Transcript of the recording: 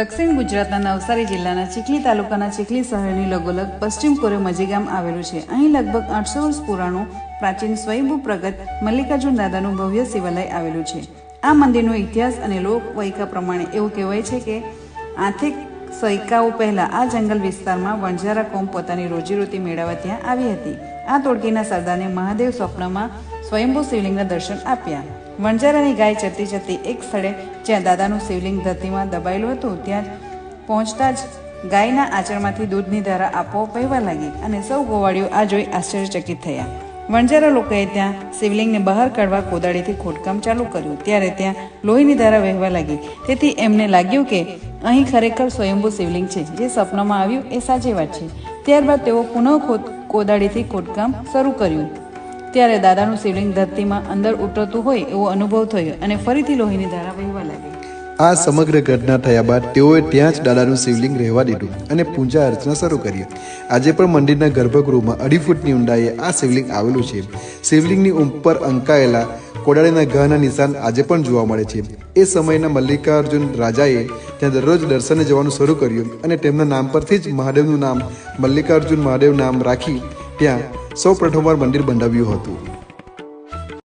દક્ષિણ ગુજરાતના નવસારી જિલ્લાના ચીખલી તાલુકાના ચીખલી શહેરની લગોલગ પશ્ચિમ કોરે મજી ગામ આવેલું છે. અહીં લગભગ આઠસો વર્ષ પુરાણું, પ્રાચીન સ્વયંભૂ પ્રગત મલ્લિકાર્જુન દાદાનું ભવ્ય શિવાલય આવેલું છે. આ મંદિરનો ઇતિહાસ અને લોકવાયકા પ્રમાણે એવું કહેવાય છે કે આર્થિક સૈકાઓ પહેલા આ જંગલ વિસ્તારમાં વણઝારા કોમ પોતાની રોજીરોટી મેળવવા ત્યાં આવી હતી. આ તોડકીના સરદારને મહાદેવ સ્વપ્નમાં સ્વયંભૂ શિવલિંગના દર્શન આપ્યા. વણજારાની ગાય ચરતી ચરતી એક સ્થળે જ્યાં દાદાનું શિવલિંગ ધરતીમાં દબાયેલું હતું, ત્યાં પહોંચતા જ ગાયના આચરણમાંથી દૂધની ધારા આપોઆપ વહેવા લાગી અને સૌ ગોવાળીઓ આ જોઈ આશ્ચર્યચકિત થયા. વણજારા લોકોએ ત્યાં શિવલિંગને બહાર કાઢવા કોદાળીથી ખોદકામ ચાલુ કર્યું. ત્યારે ત્યાં લોહીની ધારા વહેવા લાગી. તેથી એમને લાગ્યું કે અહીં ખરેખર સ્વયંભૂ શિવલિંગ છે. જે સપનામાં આવ્યું એ સાચી વાત છે. ત્યારબાદ તેઓ પુનઃ કોદાળીથી ખોદકામ શરૂ કર્યું. ત્યારે દાદાનું શિવલિંગ ધરતીમાં અંદર ઉતરતું હોય એવો અનુભવ થયો અને ફરીથી લોહીની ધારા વહેવા લાગી. આ સમગ્ર ઘટના થયા બાદ તેઓએ ત્યાં જ દાદાનું શિવલિંગ રહેવા દીધું અને પૂજા અર્ચના શરૂ કરી. આજે પણ મંદિરના ગર્ભગૃહમાં અઢી ફૂટની ઊંડાઈએ આ શિવલિંગ આવેલું છે. શિવલિંગની ઉપર અંકાયેલા કોડાળીના ઘાના નિશાન આજે પણ જોવા મળે છે. એ સમયના મલ્લિકાર્જુન રાજાએ ત્યાં દરરોજ દર્શને જવાનું શરૂ કર્યું અને તેમના નામ પરથી જ મહાદેવનું નામ મલ્લિકાર્જુન મહાદેવ નામ રાખી ત્યાં સૌ પ્રથમવાર મંદિર બંધાવ્યું હતું.